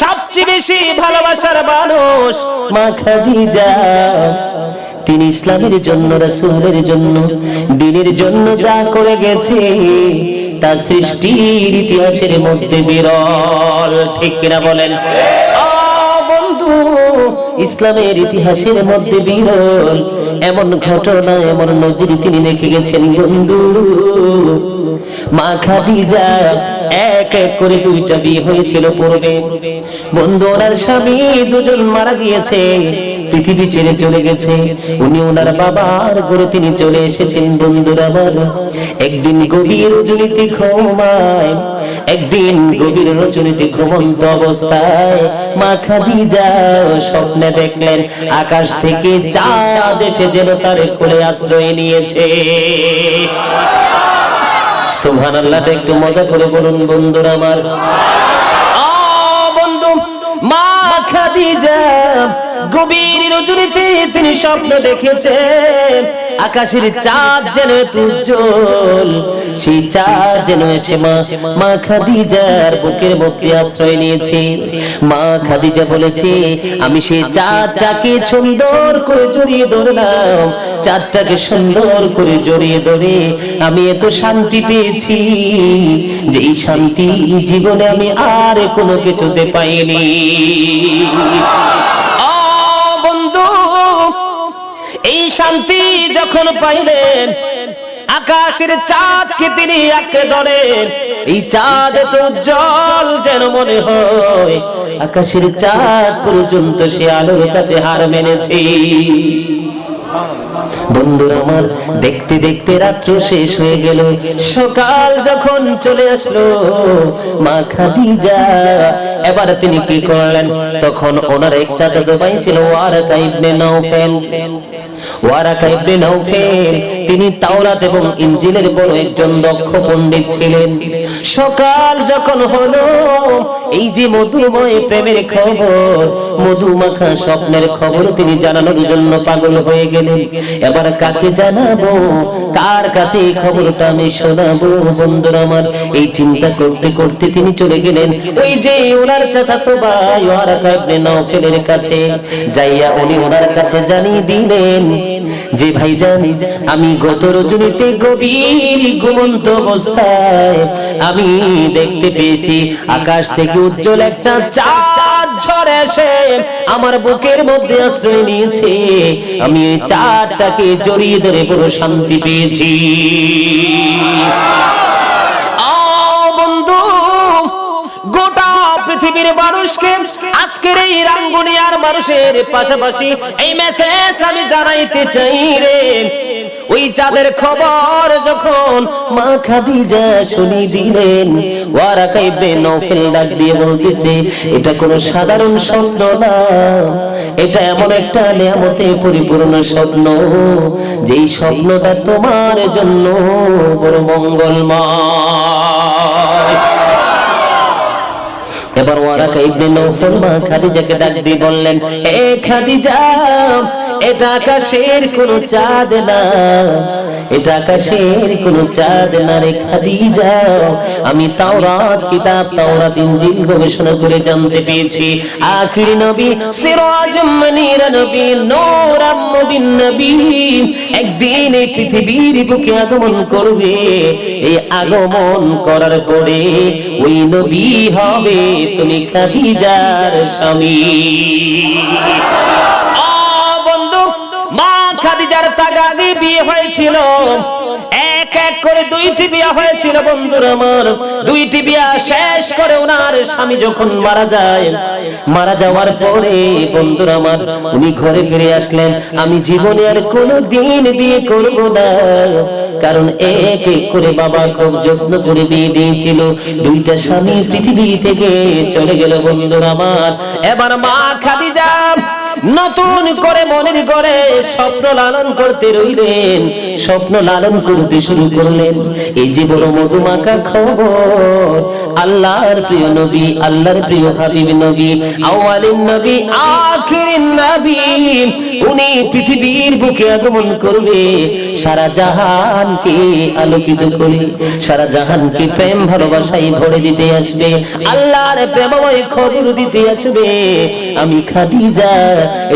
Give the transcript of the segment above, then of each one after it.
সবচেয়ে বেশি ভালোবাসার মানুষ মা খাদিজা। তিনি ইসলামের জন্য, রাসূলের জন্য, দিনের জন্য যা করে গেছে, তা সৃষ্টির ইতিহাসের মধ্যে বিরল। ঠিক কিনা বলেন? বন্ধু, ইসলামের ইতিহাসের মধ্যে বিরল। এমন ঘটনা, এমন নজির তিনি রেখে গেছেন বন্ধু। মা খাদিজা এক এক করে দুইটা বিয়ে হয়েছিল পূর্বে। বন্ধু ওনার স্বামী দুজন মারা গিয়েছে, পৃথিবী ছেড়ে চলে গেছে। উনি ওনার বাবার ঘরে তিনি চলে এসেছেন, বন্ধুরা আমার। একদিন গভীর রজনীতে ঘুমায়, একদিন গভীর রজনীতে ঘুমন্ত অবস্থায়। মা খাদিজা স্বপ্নে দেখলেন, আকাশ থেকে চাঁদ এসে যেন তার কোলে আশ্রয় নিয়েছে। সুবহানাল্লাহ একটু মজা করে বলুন বন্ধুরা আমার। বন্ধু মা খাদিজা গভীর রজনীতে তিনি স্বপ্ন দেখেছেন। আকাশের চাঁদ যেন উজ্জ্বল, সেই চাঁদ যেন এসে মা মা খাদিজার বুকের মধ্যে আশ্রয় নিয়েছে। মা খাদিজা বলেছে, আমি সেই চাঁদটাকে সুন্দর করে জড়িয়ে ধরলাম। চাঁদটাকে সুন্দর করে জড়িয়ে ধরে আমি এত শান্তি পেয়েছি যে এই শান্তি জীবনে আমি আর কোনো কিছুতে পাইনি। এই শান্তি যখন পাইলেন, আকাশের চাঁদ চাঁদকে তিনি আঁকড়ে ধরেন। এই চাঁদ তো জল যেন মনে হয়, আকাশের চাঁদ পর্যন্ত সে আলোর কাছে হার মেনেছে। বন্ধুরা আমার, দেখতে দেখতে রাত্র শেষ হয়ে গেল। সকাল যখন চলে আসলো, মা খাদিজা, এবার তিনি কি করলেন? তখন ওনার এক চাচাতো ভাই ছিল ওয়ারাকা ইবনে নাউফেল ওয়ারাকা তিনি তাওরাত এবং ইনজিলের বড় একজন দক্ষ পণ্ডিত ছিলেন। সকাল যখন হলো এই যে মধুময় প্রেমের খবর, মধুমাখা স্বপ্নের খবর তিনি জানানোর জন্য পাগল হয়ে গেলেন। এবার কাকে জানাব? কার কাছে এই খবরটা আমি শোনাবো? বন্ধুরা আমার, এই চিন্তা করতে করতে তিনি চলে গেলেন। ওই যে ওনার চাচাতো ভাই ওয়ারাকা ইবনে নাউফেলের কাছে যাইয়া উনি ওনার কাছে জানিয়ে দিলেন যে ভাই জানি আমি গত রজনীতে গভীর ঘুমন্ত অবস্থায় আমি দেখতে পেয়েছি, আকাশ থেকে উজ্জ্বল একটা চাঁদ ঝড় এসে আমার বুকের মধ্যে আশ্রয় নিয়েছে। আমি এই চাঁদটাকে জড়িয়ে ধরে পুরো শান্তি পেয়েছি। বন্ধু, গোটা পৃথিবীর মানুষকে আজকের এই রাঙ্গুনিয়ার মানুষের পাশাপাশি এই মেসেজ আমি জানাইতে চাই রে। ওই চাঁদের খবর যখন মা খাদিজা শুনি দিলেন ওয়ারাকা ইবনে নওফেল ডাক দিয়ে বলতেছে, এটা কোনো সাধারণ স্বপ্ন না। এটা এমন একটা নিয়ামতে পরিপূর্ণ স্বপ্ন। যেই স্বপ্নটা তোমার জন্য বড় মঙ্গলময়। এবার ওয়ারাকা ইবনে নওফল মা খাদিজাকে ডাক দিয়ে বললেন এ খাদিজা এটা আকাশের কোন চাঁদ না। এটা আকাশের কোন চাঁদ না রে খাদিজা। আমি তাওরাত, কিতাব, তাওরাত ইনজিল গবেষণা করে জানতে পেয়েছি আখির নবী, সিরাজুম মুনির নবী নূরাম মুবিন নবী। একদিন এই পৃথিবীর বুকে আগমন করবে, এই আগমন করার পরে ওই নবী হবে তুমি খাদিজার স্বামী। খাদিজার তাগাগে বিয়ে হয়েছিল, এক এক করে দুইটি বিয়ে হয়েছিল বন্ধুর আমার। দুইটি বিয়া শেষ করে ওনার স্বামী যখন মারা যায়, মারা যাওয়ার পরে বন্ধুর আমার, উনি ঘরে ফিরে আসলেন, আমি জীবনে আর কোনো দিন বিয়ে করব না। কারণ এক এক করে বাবা খুব যত্ন করে বিয়ে দিয়েছিল। দুইটা স্বামী পৃথিবী থেকে চলে গেল বন্ধুর আমার। এবার মা খাদিজা নতুন করে মনের করে স্বপ্ন লালন করতে রইলেন। স্বপ্ন লালন করতে শুরু করলেন। এই যে বড় মধুমাখা খবর, আল্লাহর প্রিয় নবী, আল্লাহর প্রিয় হাবিব নবী আওয়ালিন নবী, আখিরিন নবী উনি পৃথিবীর বুকে আগমন করবে, সারা জাহানকে আলোকিত করে, সারা জাহানকে প্রেম ভালোবাসায় ভরে দিতে আসবে, আল্লাহর প্রেমময় খবর দিতে আসবে। আমি খাদিজা,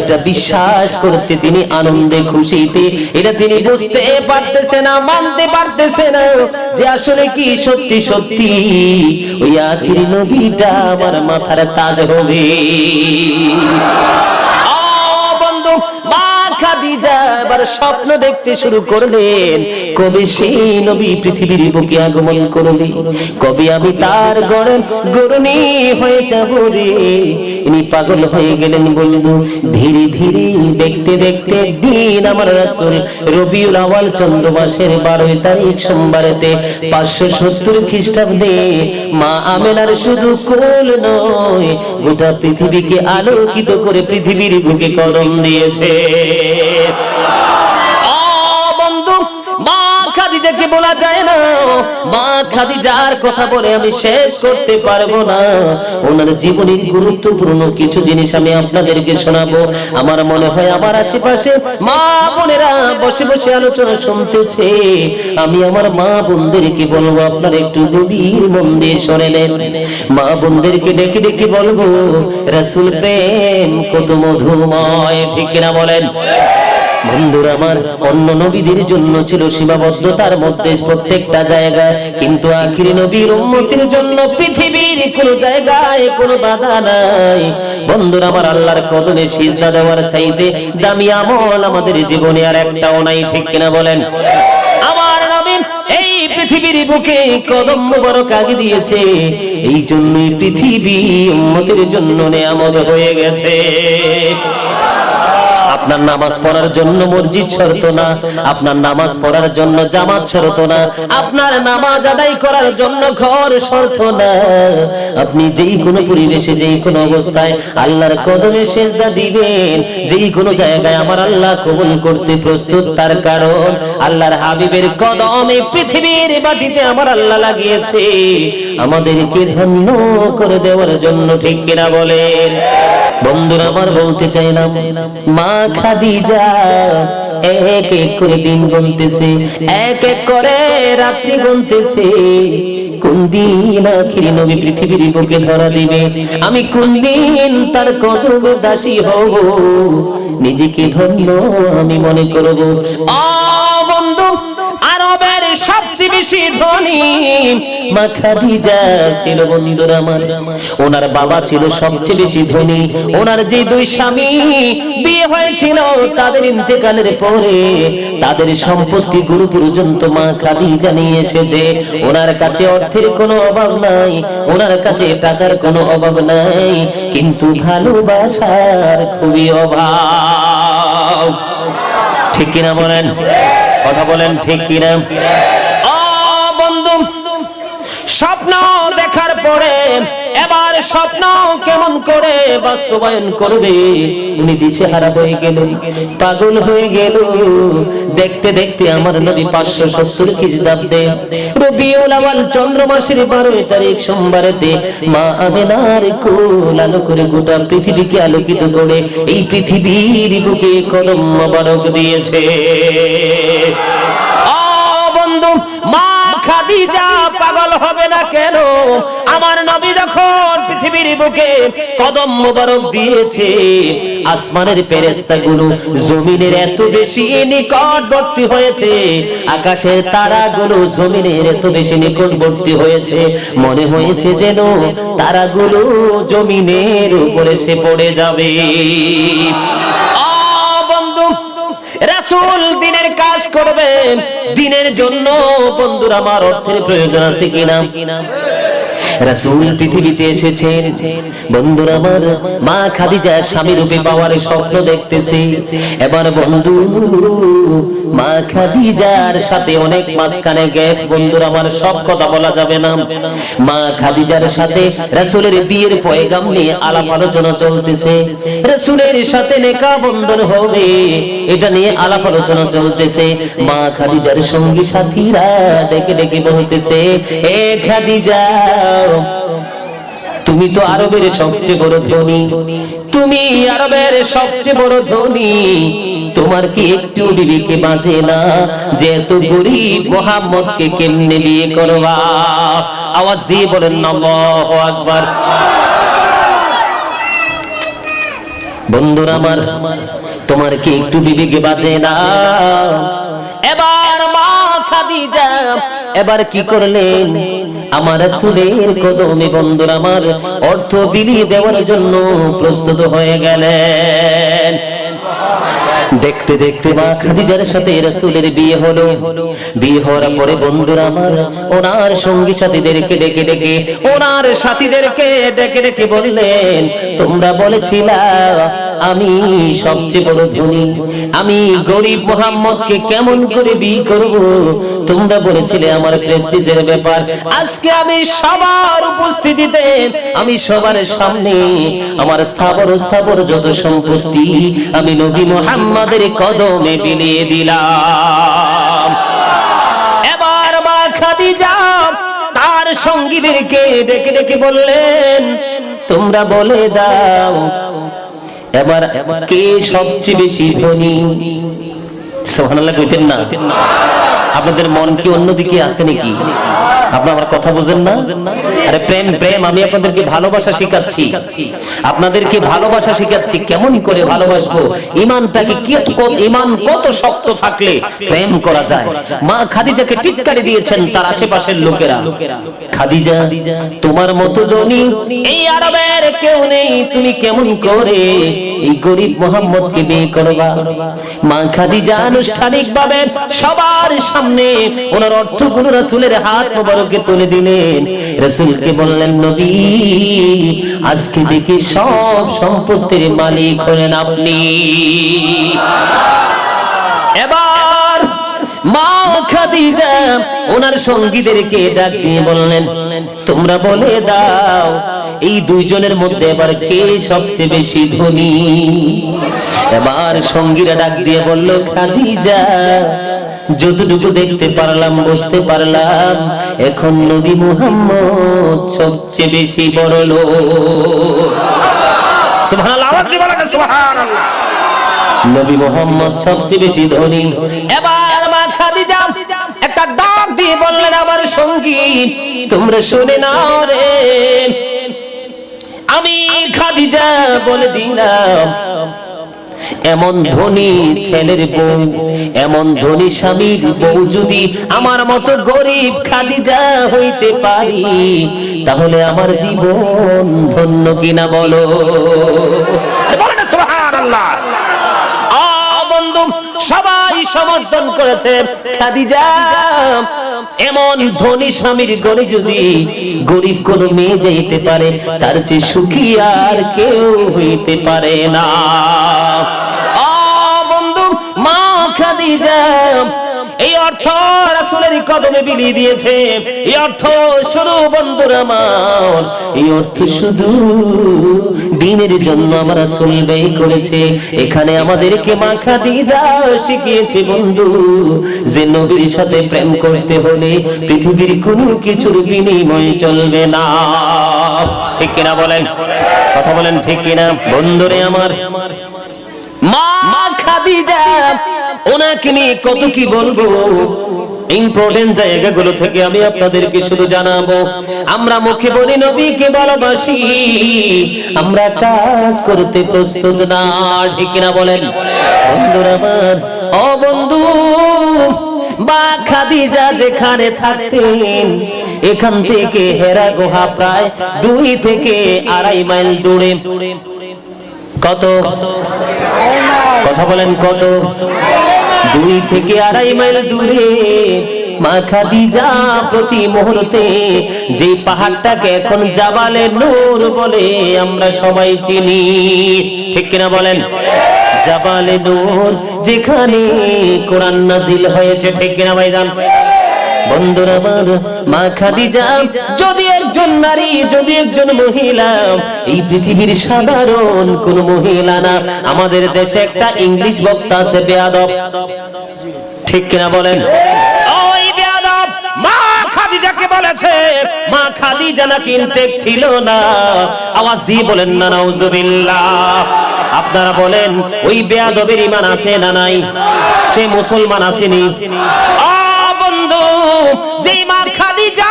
এটা বিশ্বাস করতে তিনি আনন্দে খুশিতে, এটা তিনি বুঝতে পারতেছে না, মানতে পারতেছে না, যে আসলে কি সত্যি সত্যি, ওই আখিরি নবীটা আমার মাথার তাজ হবে। মা খাদিজা এবার স্বপ্ন দেখতে শুরু করলেন। কবে সেই নবী পৃথিবীর বুকে আগমন করবে? কবে আমি তার গড়ে গরুনি হয়ে যাব রে? ইনি পাগল হয়ে গেলেন বন্ধু, ধীরে ধীরে দেখতে দেখতে দিন আমার রবিউল আওয়াল চন্দ্র মাসের বারোই তারিখ খ্রিস্টাব্দে মা আমেনার শুধু কোল নয়, গোটা পৃথিবীকে আলোকিত করে পৃথিবীর বুকে কদম দিয়েছে। ও বন্ধু মা খাদিজাকে বলা যায় না। মা খাদিজার কথা বলে আমি শেষ করতে পারব না। ওনার জীবনের গুরুত্বপূর্ণ কিছু জিনিস আমি আপনাদেরকে শোনাবো। আমার মনে হয় আমার আশেপাশে মা বোনেরা বসে বসে আলোচনা শুনতেছে। আমি আমার মা বোনদেরকে বলব, আপনারা একটু গভীর মন দিয়ে শোনে নেন মা বোনদেরকে ডেকে ডেকে বলব, রাসূল প্রেম কত মধুময়, ঠিক কিনা বলেন? বন্ধুরা আমার, অন্য নবীদের জন্য ছিল সীমাবদ্ধতার মধ্যে প্রত্যেকটা জায়গায়। কিন্তু আখিরি নবীর উম্মতির জন্য পৃথিবীর কোন জায়গায় কোনো বাধা নাই। বন্ধুরা আমার, আল্লাহর কদমে সিজদা দেওয়ার চাইতে দামি আমল আমাদের জীবনে আর একটাও নাই, ঠিক কিনা বলেন? আমার নবী এই পৃথিবীর বুকে কদম মোবারক আগে দিয়েছে। এই জন্যই পৃথিবী উম্মতের জন্য নেয়ামত হয়ে গেছে। আপনার নামাজ পড়ার জন্য মসজিদ ছাড়তো না, আপনার নামাজ পড়ার জন্য জামাত ছাড়তো না, আপনার নামাজ আদায় করার জন্য ঘর সরত না। আপনি যেই কোনো পরিবেশে, যেই কোনো অবস্থায় আল্লাহর কদমে সেজদা দিবেন, যেই কোনো জায়গায় আমার আল্লাহ কবুল করতে প্রস্তুত, তার কারণ আল্লাহর হাবিবের কদমে পৃথিবীর বাটিতে আমার আল্লাহ লাগিয়েছে। আমাদেরকে ধন্য করে দেওয়ার জন্য ঠিক কিনা বলেন। বন্ধুরা, আমার বলতে চাইলাম, মা খাদিজা এক এক করে দিন গুনতেছে, এক এক করে রাত্রি গুনতেছে। কোন দিন আখিরি নবী পৃথিবীর বুকে ধরা দিবে? আমি কোন দিন তার কদম দাসী হব? নিজেকে ধন্য আমি মনে করব। আ আরবের সবচেয়ে বেশি ধনী ছিল আমার। ওনার বাবা ছিল সবচেয়ে বেশি ধনী। ওনার যে দুই স্বামী বিয়ে হয়েছিল, তাদের ইন্তেকালের পরে তাদের সম্পত্তি গুরু পর্যন্ত মা খাদিজা নিয়ে এসেছে। ওনার কাছে অর্থের কোনো অভাব নাই, ওনার কাছে টাকার কোনো অভাব নাই, কিন্তু ভালোবাসার খুবই অভাব। ঠিক কিনা বলেন? কথা বলেন ঠিক কিনা? বন্ধু স্বপ্ন দেখার পরে এবার স্বপ্ন কেমন করে বাস্তবায়ন করবে? উনি দিশে হারা হয়ে গেল পাগল হয়ে গেল। দেখতে দেখতে আমার নবী পাঁচশো সত্তর খ্রিস্টাব্দে চন্দ্র মাসের বারোই তারিখ সোমবারেতে মা আমেনার কোল আলো করে গোটা পৃথিবীকে আলোকিত করে এই পৃথিবীর বুকে কলম মোবারক দিয়েছে। বন্ধু, মা খাদিজা পাগল হবে না কেন? আমার নবী যখন পৃথিবীর বুকে কদম মোবারক দিয়েছে, আসমানের ফেরেশতা গুলো জমিনের এত বেশি নিকটবর্তী হয়েছে, আকাশের তারাগুলো জমিনের এত বেশি নিকটবর্তী হয়েছে, মনে হয়েছে যেন তারাগুলো জমিনের উপরে সে পড়ে যাবে। রাসূল দিনের কাজ করবে দিনের জন্য বন্ধুরা আমার অর্থের প্রয়োজন আছে কিনা? রাসূল পৃথিবীতে এসেছেন। বন্ধুরা আমার, মা খাদিজা স্বামী রূপে পাওয়ার স্বপ্ন দেখতেছে। এবার বন্ধু, মা খাদিজার সাথে অনেক মাঝখানে গ্যাপ। বন্ধুরা আমার, সব কথা বলা যাবে না। মা খাদিজার সাথে রাসূলের বিয়ের পয়গাম নিয়ে আলাপ আলোচনা চলতেছে। রাসূলের সাথে নেকা বন্ধন হবে, এটা নিয়ে আলাপ আলোচনা চলতেছে। মা খাদিজার সঙ্গী সাথীরা ডেকে ডেকে বলতেছে, এ খাদিজা তুমি তো আরবের সবচেয়ে বড় ধনী। তুমি আরবের সবচেয়ে বড় ধনী। তোমার কি একটু বিবিকে বাজে না? যে এত গরিব মোহাম্মদকে কেমনে বিয়ে করবা? আওয়াজ দিয়ে বলেন, আল্লাহু আকবার। বন্ধুরা আমার, তোমার কি একটু বিবেকে বাঁচে না? এবার মা খাদিজা, এবার কি করলেন? আমার রাসূলের কদমে বন্ধুরা আমার অর্থ বিলিয়ে দেওয়ার জন্য প্রস্তুত হয়ে গেলেন। দেখতে দেখতে মা খাদিজার সাথে রাসূলের বিয়ে হলো। বিয়ে হওয়ার পরে বন্ধুরা আমার ওনার সঙ্গী সাথীদেরকে ডেকে ডেকে, ওনার সাথীদেরকে ডেকে ডেকে বললেন, তোমরা বলেছিলা আমি সবচেয়ে বড় ধনী। আমি গরিব মোহাম্মদকে কেমন করে বিয়ে করব? তোমরা বলেছিলে আমার প্রেস্টিজের ব্যাপার। আজকে আমি সবার উপস্থিতিতে, আমি সবার সামনে আমার স্থাবর স্থাবর যত সম্পত্তি আমি নবী মোহাম্মদের কদমে বিলিয়ে দিলাম। এবার মা খাদিজা তার সঙ্গীদেরকে ডেকে ডেকে বললেন, তোমরা বলে দাও এবার কে সবচেয়ে বেশি ধনী? সোহানাল্লাহ কইতেন না। আপনাদের মন কি অন্যদিকে আছে নাকি? আপনি আমার কথা বুঝেন না? আরে প্রেম প্রেম, আমি আপনাদেরকে ভালোবাসা শিখাচ্ছি। আপনাদেরকে ভালোবাসা শিখাচ্ছি, কেমন করে ভালোবাসবো? ইমানটাকে কি ইমান কত শক্ত থাকলে প্রেম করা যায়? মা খাদিজাকে টিটকারি দিয়েছেন তার আশেপাশের লোকেরা। খাদিজা, তোমার মতো ধনী এই আরবের কেউ নেই, তুমি কেমন করে এই গরিব মোহাম্মদকে বিয়ে করবা? মা খাদিজা আনুষ্ঠানিক ভাবে সবার সামনে ওনার অর্থগুলো রাসূলের হাত মোবারকে তুলে দিলেন। রাসূলকে বললেন, নবী, আজকে দেখি সব সম্পত্তির মালিক হলেন আপনি। এবার মা খাদিজা ওনার সঙ্গীদেরকে ডাক দিয়ে বললেন, তোমরা বলে দাও, এই দুইজনের মধ্যে এবার কে সবচেয়ে বেশি ধনী? এবার সঙ্গীরা ডাক দিয়ে বলল, খাদিজা যতটুকু দেখতে পারলাম বুঝতে পারলাম এখন নবী মুহাম্মদ সবচেয়ে বেশি বড় লোক। সুবহানাল্লাহ আওয়াজ দিয়ে বলেন সুবহানাল্লাহ। নবী মোহাম্মদ সবচেয়ে বেশি ধনী। এবার মা খাদিজা একটা ডাক দিয়ে বললেন আমার সঙ্গী তোমরা শুনে নাও রে। আমি খাদিজা বলে দিলাম এমন ধনী ছেলের বউ এমন ধনী স্বামীর বউ যদি আমার মতো গরিব খাদিজা হইতে পারি তাহলে আমার জীবন ধন্য কিনা বলো? সবাই সমর্থন করেছে। খাদিজা এমন ধনী স্বামীর গড়ে যদি গরিব কোন মেয়ে যাইতে পারে তার চেয়ে সুখী আর কেউ হইতে পারে না। খাদিজা এই অর্থ রাসূলের কদমে বিলিয়ে দিয়েছে। এই অর্থ শুধু বন্ধুরা আমার এই অর্থ শুধু দিনের জন্য আমার ব্যয় করেছে। এখানে আমাদেরকে শিখিয়েছে বন্ধু। যে নবীর সাথে প্রেম করতে হলে পৃথিবীর কোনো কিছুর বিনিময় চলবে না। ঠিক কিনা বলেন? কথা বলেন ঠিক কিনা? বন্ধুরে আমার। ওনাকে নিয়ে কত কি বলব? ইম্পর্টেন্ট জায়গাগুলো থেকে আমি আপনাদেরকে শুধু জানাব। আমরা মুখে বলি, নবীকে ভালোবাসি, আমরা কাজ করতে প্রস্তুত না। ঠিক না বলেন? বন্ধু, বা খাদিজা যেখানে থাকতেন, এখান থেকে হেরা গুহা প্রায় দুই থেকে আড়াই মাইল দূরে। কত? কথা বলেন কত? দুই থেকে আড়াই মাইল দূরে মা খাদিজা প্রতি মুহূর্তে যে পাহাড়টাকে এখন জাবালে নূর বলে আমরা সবাই চিনি। ঠিক কিনা বলেন? জাবালে নূর যেখানে কোরআন নাজিল হয়েছে, ঠিক কিনা ভাইজান? আমার মা যদি একজন নারী, যদি একজন মহিলা, এই পৃথিবীর সাধারণ কোন মহিলা না, আমাদের দেশে একটা ইংলিশ বক্তা আছে, বেয়াদব। ঠিক কিনা বলেন? মা ইনটেক ছিল না। আওয়াজ দিয়ে বলেন, না, নাউজুবিল্লাহ। আপনারা বলেন, ওই বেয়াদবের ইমান আছে না নাই? সে মুসলমান আসেনি। যেই মা খাদিজা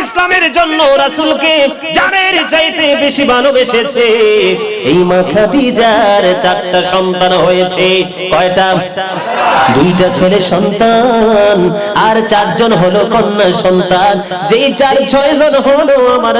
ইসলামের জন্য রাসূলকে জানের চাইতে বেশি ভালোবেসেছে, এই মা খাদিজার চারটা সন্তান হয়েছে। কয়টা? দুইটা ছেলে সন্তান, আর চারজন হলো কন্যা সন্তান। যেই চার হলো আমার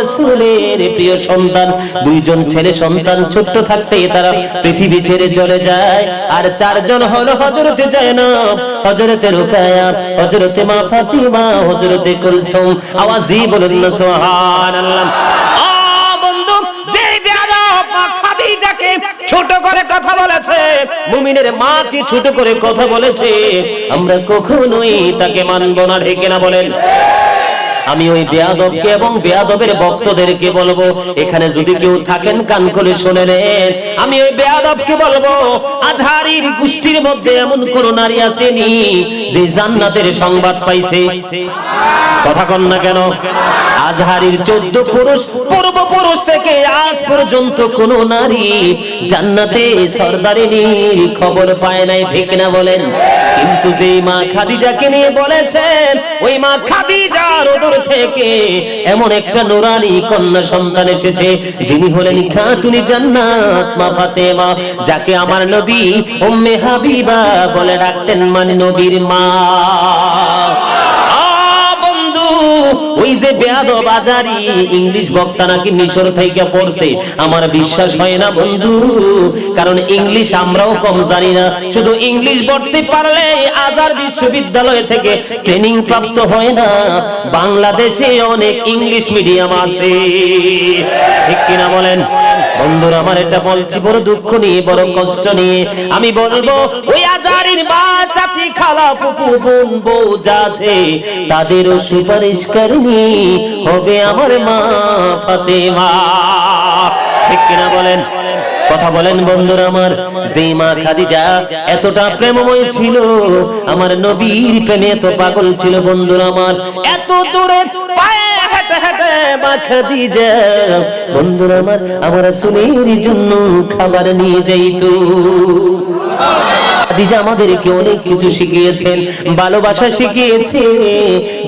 প্রিয় সন্তান। দুইজন ছেলে সন্তান ছোট্ট থাকতে তারা পৃথিবী ছেড়ে চলে যায়। আর চারজন হলো হযরতে জায়নব। হযরতে রুকায়া হজরতে মা ফাতিমা হজরতে কুলসুম, আওয়াজই বলুন না, সুবহানাল্লাহ। ছোট করে কথা বলেছে, মুমিনের মা কি ছোট করে কথা বলেছে, আমরা কখনোই তাকে মানব না ঢেকে না বলেন? আমি ওই বেয়াদবকে এবং বেয়াদবের ভক্তদেরকে বলব, এখানে যদি কেউ থাকেন, কান খুলে শুনে নেন। আমি ওই বেয়াদবকে বলব, আজহারির গোষ্ঠীর মধ্যে এমন কোন নারী আসেনি, যে জান্নাতের সংবাদ পাইছে। কথা কন না কেন? আজহারির চোদ্দ পুরুষ, পূর্ব পুরুষ থেকে আজ পর্যন্ত কোন নারী জান্নাতে সর্দারিনীর খবর পায় নাই, ঠিক না বলেন? কিন্তু যেই মা খাদিজাকে নিয়ে বলেছেন, ওই মা খাদিজার ওদর থেকে এমন একটা নোরানি কন্যা সন্তান এসেছে, যিনি হলেন খাতুনি জান্নাত, মা ফাতেমা, যাকে আমার নবী উম্মে হাবিবা বলে ডাকতেন মানে নবীর মা। ওই যে বেয়াদ বাজারি ইংলিশ বক্তা নাকি মিশর থেকে পড়ছে, আমার বিশ্বাস হয় না বন্ধু, কারণ ইংলিশ আমরাও কম জানি না। শুধু ইংলিশ পড়তে পারলে আজার বিশ্ববিদ্যালয় থেকে ট্রেনিং প্রাপ্ত হয় না। বাংলাদেশে অনেক ইংলিশ মিডিয়াম আছে। ঠিক কিনা বলেন? বন্ধুরা, আমার এটা বলছি, বড় দুঃখ নিয়ে, বড় কষ্ট নিয়ে। আমি বলব, ওই আজারির মা খালা ফুফু বোন বউ যা আছে তাদেরও সুপারিশকারিনী হবে আমার মা ফাতেমা। ঠিক কিনা বলেন? কথা বলেন বন্ধুরা আমার। যেই মা খাদিজা এতটা প্রেমময় ছিল, আমার নবীর প্রেমে এত পাগল ছিল বন্ধুরা আমার। এত দূরে মা খাদিজা বন্ধুর আমার আমার সুনের জন্য খাবার নিয়ে যাইতো খাদিজা আমাদেরকে অনেক কিছু শিখিয়েছেন, ভালোবাসা শিখিয়েছে,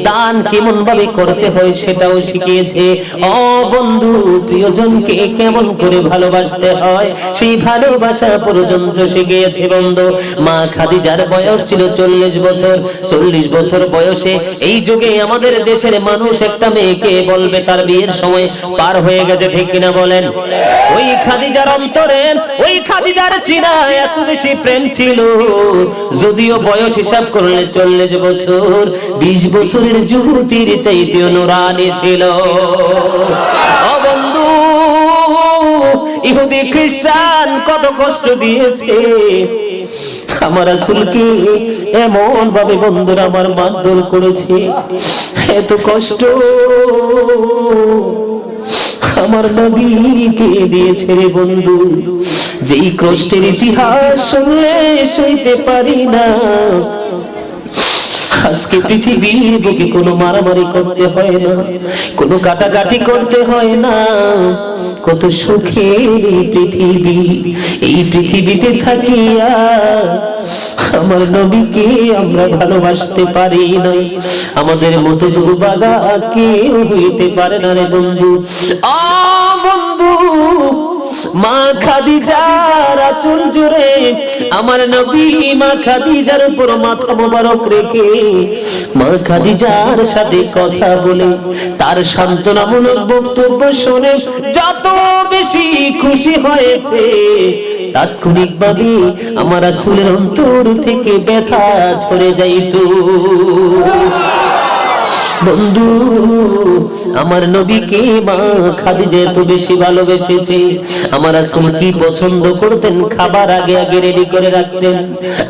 দান কেমন ভাবে করতে হয় সেটাও শিখিয়েছে। ও বন্ধু, প্রিয়জনকে কেমন করে ভালোবাসতে হয় সেই ভালোবাসা পর্যন্ত শিখিয়েছে বন্ধু। মা খাদিজার বয়স ছিল চল্লিশ বছর চল্লিশ বছর বয়সে এই যুগে আমাদের দেশের মানুষ একটা মেয়েকে বলবে, তার বিয়ের সময় পার হয়ে গেছে, ঠিক কিনা বলেন? ওই খাদিজার অন্তরে, ওই খাদিজার চিনা এত বেশি প্রেম ছিল যদিও বয়স হিসাব করলে চল্লিশ বছর, বিশ বছরের যুবতীর চাইতে নুরানি ছিল। ও বন্ধু, ইহুদি খ্রিস্টান কত কষ্ট দিয়েছে। আমার আসলকে এমন ভাবে বন্ধুরা আমার মারধর করেছে। এত কষ্ট আমার নবীকে দিয়েছে রে বন্ধু। যেই কষ্টের ইতিহাস শুনলে সইতে পারি না। আজকে পৃথিবীর বুকে কোনো মারামারি করতে হয় না, কোনো কাটাকাটি করতে হয় না। কত সুখের পৃথিবী, এই পৃথিবীতে থাকিয়া আমার নবীকে আমরা ভালোবাসতে পারি নাই। আমাদের মতো দুর্বাগা কেউ হইতে পারে না রে বন্ধু। আ বন্ধু মা খাদিজার আচল জুড়ে, আমার নবী মা খাদিজার উপর মাথা মোবারক রেখে মা খাদিজার সাথে কথা বলে, তার সান্ত্বনামূলক বক্তব্য শুনে যত বেশি খুশি হয়েছে তাৎক্ষণিক ভাবে আমার আসলের অন্তর থেকে ব্যথা ঝরে যাইতো বন্ধু, আমার নবীকে মা খাদিজা এত বেশি ভালোবেসেছে। আমার আসল কি পছন্দ করতেন? খাবার আগে আগে রেডি করে রাখতেন।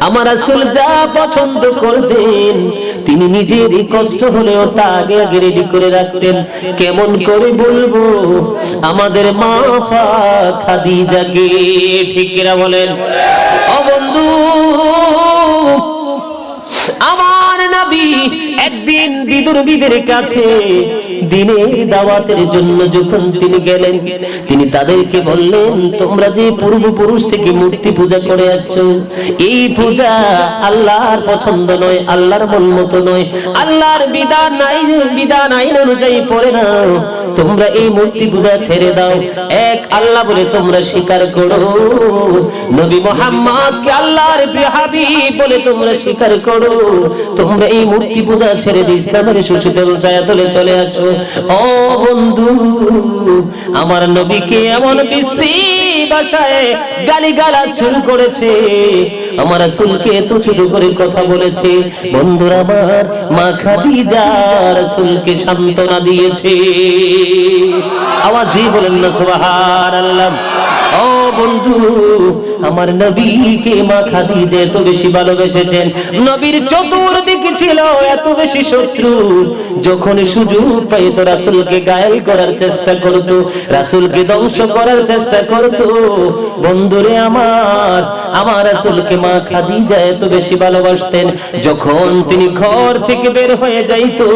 আমার আসল যা পছন্দ করতেন, তিনি নিজেরই কষ্ট হলেও তা আগে আগে রেডি করে রাখতেন। কেমন করে বলব, আমাদের মা ফা খাদিজাকে, ঠিক বলেন? আমার নবী একদিন বিদুরবিদের কাছে দিনের দাওয়াতের জন্য যখন তিনি গেলেন, তিনি তাদেরকে বললেন, তোমরা যে পূর্বপুরুষ থেকে মূর্তি পূজা করে আসছো, এই পূজা আল্লাহর পছন্দ নয়, আল্লাহর মন মতো নয়, আল্লাহর বিধান নাই বিধান আইন অনুযায়ী পড়ে না তোমরা এই মূর্তি পূজা ছেড়ে দাও। এক আল্লাহ বলে, তোমরা স্বীকার করো। নবী মোহাম্মদ কে আল্লাহর হাবিব বলে, তোমরা স্বীকার করো। তোমরা এই মূর্তি পূজা ছেড়ে দিয়ে ইসলামের সুশীতল ছায়াতলে চলে আসো। ও বন্ধু, আমার নবীকে এমন বিশ্রী ভাষায় গালি গালা শুরু করেছে, আমার রাসূলকে এত ছোট করে কথা বলেছে। বন্ধুরা আমার, মা খাদিজা রাসূলকে সান্ত্বনা দিয়েছে। আওয়াজ দিয়ে বলেন না, সুবহানাল্লাহ। ও বন্ধু, আমার নবীকে মা দিয়ে এত বেশি ভালোবেসেছেন। নবীর চতুর্দিকে ছিল এত বেশি শত্রু। যখন সুযোগ পাইতো রাসূলকে গায়েল করার চেষ্টা করতো, রাসূলকে ধ্বংস করার চেষ্টা করতো। বন্ধুরে আমার আমার রাসূলকে মা খাদিজা এত বেশি ভালোবাসতেন। যখন তিনি ঘর থেকে বের হয়ে যাইতো,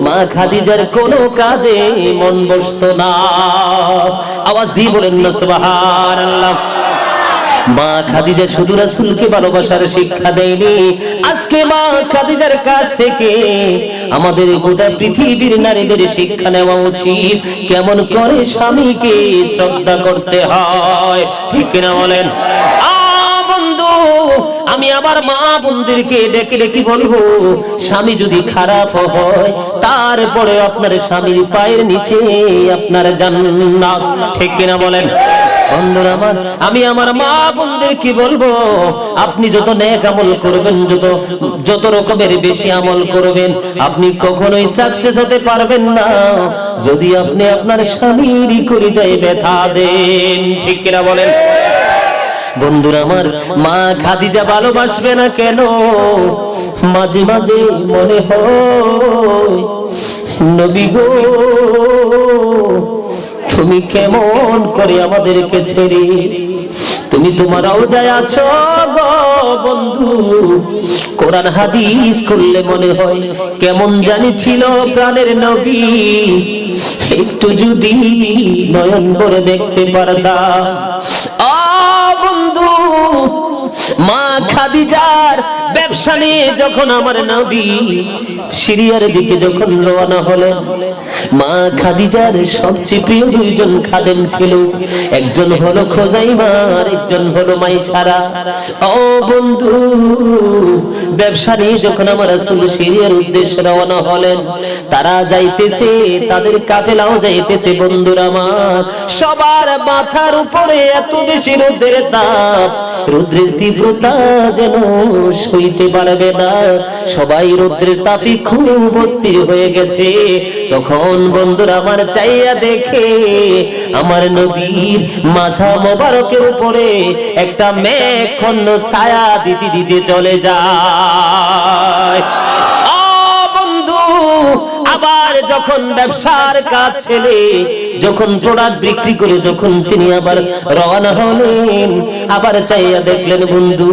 মা খাদিজার কোনো কাজে মন বসতো না। আওয়াজ দিয়ে বলেন না, সুবহানাল্লাহ। মা খাদিজা শুধু রাসূলকে ভালোবাসার শিক্ষা দেয়নি। আজকে মা খাদিজার কাছ থেকে আমাদের গোটা পৃথিবীর নারীদের শিক্ষা নেওয়া উচিত। কেমন করে স্বামীকে শ্রদ্ধা করতে হয়, ঠিক কিনা বলেন? আমি আবার মা বোনদেরকে ডেকে ডেকে বলব, স্বামী যদি খারাপ হয়, তারপরে আপনার স্বামীর পায়ের নিচে আপনার জান্নাত, ঠিক কিনা বলেন? বন্ধুরা আমার, আমি আমার মা বোনদের কি বলব? আপনি যত নেক আমল করবেন, যত যত রকমের বেশি আমল করবেন, আপনি কখনোই সাকসেস হতে পারবেন না। যদি আপনি আপনার স্বামীর করে যায় ব্যথা দেন, ঠিক কিনা বলেন? বন্ধুরা আমার, মা খাদিজা ভালোবাসবে না কেন? মাঝে মাঝে মনে হয়, নবী গো তুমি কেমন করে আমাদেরকে ছেড়ে, তুমি তোমারাও যায় আছো বন্ধু। কোরআন, হাদিস করলে মনে হয় কেমন জানি ছিল প্রাণের নবী। একটু যদি নয়ন করে দেখতে পারতাম বন্ধু, মা খাদিজার ব্যবসা নিয়ে যখন আমার নবী সিরিয়ার দিকে যখন রওনা হলেন, মা খাদিজার সবচেয়ে প্রিয় দুইজন খাদেম ছিল। একজন হলো খোজাইমা আর একজন হলো মাইসারা ও বন্ধু, ব্যবসা নিয়ে যখন আমার রাসূল সিরিয়ার উদ্দেশ্যে রওনা হলেন, তারা যাইতেছে, তাদের কাফেলাও যাইতেছে, বন্ধুরা আমার সবার মাথার উপরে এত বেশি রোদের তাপ, রৌদ্রের তীব্রতা যেন সইতে পারবে না। সবাই রৌদ্রের তাপে খুব অস্থির হয়ে গেছে। তখন বন্ধুর আমার চাইয়া দেখে, আমার নদীর মাথা মোবারকের উপরে একটা মেঘ খন্ড ছায়া দিতে দিতে চলে যায়। বন্ধু আবার যখন ব্যবসার কাজ ছেলে যখন প্রোডাক্ট বিক্রি করে যখন তিনি আবার রওনা হলেন, আবার চাইয়া দেখলেন, বন্ধু,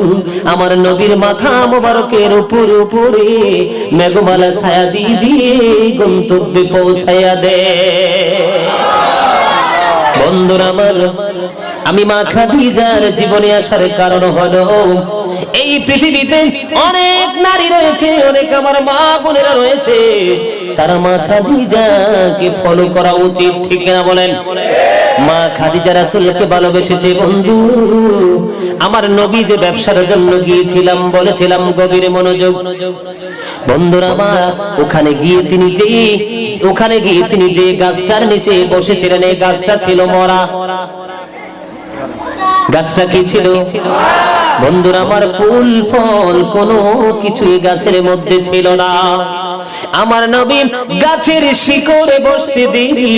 আমার নবীর মাথা মোবারকের উপরে উপরে মেঘমালা ছায়া দিয়ে দিয়ে গন্তব্যে পৌঁছাইয়া দে। বন্ধুরা আমার আমি মা খাদিজার জীবনে আসার কারণ হলো, এই পৃথিবীতে অনেক নারী রয়েছে, অনেক আমার মা বোনেরা রয়েছে। তারা মা খাদিজাকে ফলো করা উচিত, ঠিক না বলেন? মা খাদিজা রাসূলকে ভালোবেসেছে, বন্ধু, আমার নবী যে ব্যবসার জন্য গিয়েছিলাম, বলেছিলাম, গভীর মনোযোগ। বন্ধুরা আমার, ওখানে গিয়ে তিনি যে ওখানে গিয়ে তিনি যে গাছটার নিচে বসেছিলেন, এই গাছটা ছিল মরা। গাছটা কি ছিল? বন্ধুরা, আমার ফুল, ফল কোনো কিছুই গাছের মধ্যে ছিল না। আমার নবীন গাছের শিকড়ে বসতে দেরি।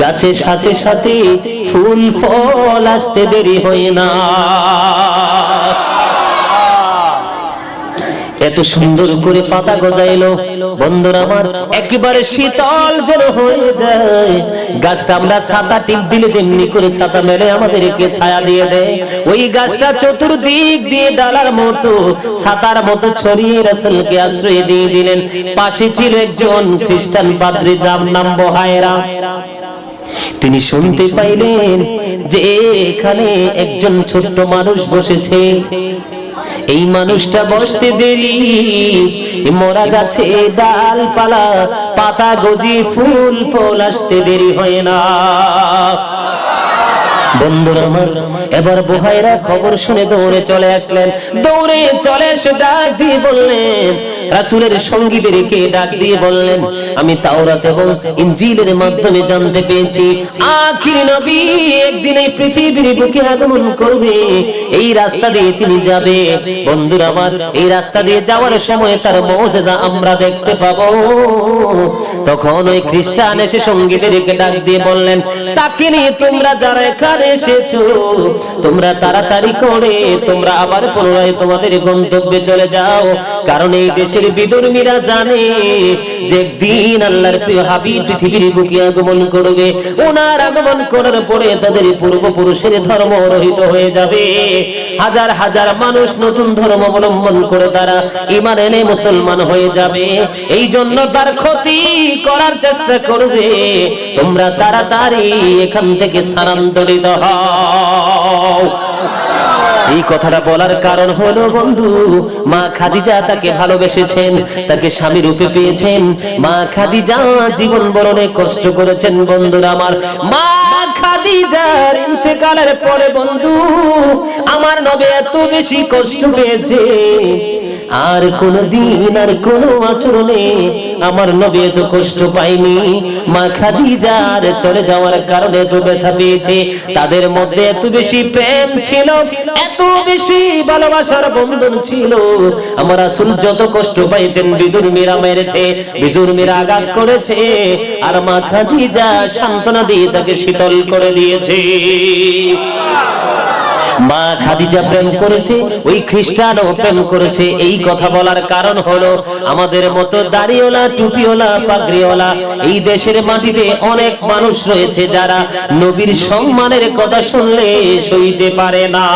গাছের সাথে সাথে ফুল, ফল আসতে দেরি হয় না। এত সুন্দর করে পাতা গজাইলো। বন্ধুরা আমার, একেবারে শীতল যেন হয়ে যায়। গাছটা আমরা ছাতা টিপ দিলে যেমনি করে ছাতা মেলে আমাদেরকে ছায়া দিয়ে দেয়। ওই গাছটা চতুর্দিক দিয়ে ডালার মতো, ছাতার মতো ছড়িয়ে রাসূলকে আশ্রয় দিয়ে দিলেন। পাশে ছিল একজন খ্রিস্টান পাদ্রী নাম নাম বহায়রা। তিনি শুনতে পাইলেন যে এখানে একজন ছোট্ট মানুষ বসেছে। এই মানুষটা বসতে দেরি মরা গাছে ডালপালা, পাতা গজি ফুল, ফল আসতে দেরি হয় না। বন্ধুরা এবার বোহাইরা খবর শুনে দৌড়ে চলে আসলেন। দৌড়ে চলে এসে ডাক দিয়ে বললেন, রাসূলের সঙ্গীদেরকে ডাক দিয়ে বললেন, আমি তাওরাত এবং ইনজিলের মাধ্যমে জানতে পেরেছি আখির নবী একদিন এই পৃথিবীর বুকে আগমন করবে, এই রাস্তা দিয়ে তিনি যাবে। বন্ধুরা আমার, এই রাস্তা দিয়ে যাওয়ার সময় তার মৌজেজা আমরা দেখতে পাবো। তখন ওই খ্রিস্টান এসে সঙ্গীদেরকে ডাক দিয়ে বললেন, তাকে নিয়ে তোমরা যারা এখানে এসেছ তোমরা তাড়াতাড়ি করে তোমরা আবার পুনরায় তোমাদের গন্তব্যে চলে যাও। কারণ এই দেশের বিদর্মীরা জানে যে একদিন আল্লাহর প্রিয় হাবিব পৃথিবীর বুকে আগমন করবে। ওনার আগমন করার পরে তাদের পূর্বপুরুষের ধর্ম রহিত হয়ে যাবে। হাজার হাজার মানুষ নতুন ধর্ম অবলম্বন করে তারা ইমান এনে মুসলমান হয়ে যাবে। এই জন্য তার ক্ষতি করার চেষ্টা করবে। তোমরা তাড়াতাড়ি এখান থেকে স্থানান্তরিত হও। এই কথাটা বলার কারণ হলো, বন্ধু, মা খাদিজা তাকে ভালোবেসেছেন, তাকে স্বামী রূপে পেয়েছেন। মা খাদিজা জীবন বরণে কষ্ট করেছেন, বন্ধুরা আমার। মা পরে, বন্ধু, আমার নবে এত বেশি কষ্ট পেয়েছে আর কোন দিন আর কোন আচরণে আমার নবী এত কষ্ট পাইনি মা খাদিজার চলে যাওয়ার কারণে এত ব্যথা পেয়েছে। তাদের মধ্যে এত বেশি প্রেম ছিল, এত বেশি ভালোবাসার বন্ধন ছিল। আমার আসল যত কষ্ট পাইতেন, বিদুর মীরা মেরেছে বিদুর মীরা আঘাত করেছে, আর মা খাদিজা সান্ত্বনা দিয়ে তাকে শীতল করে দিয়েছে। মা খাদিজা প্রেম করেছে, ওই খ্রিস্টানও প্রেম করেছে। এই কথা বলার কারণ হলো, আমাদের মতো দাড়িওয়ালা, টুপিওয়ালা, পাগড়িওয়ালা এই দেশের মাটিতে অনেক মানুষ রয়েছে যারা নবীর সম্মানের কথা শুনলে সইতে পারে না।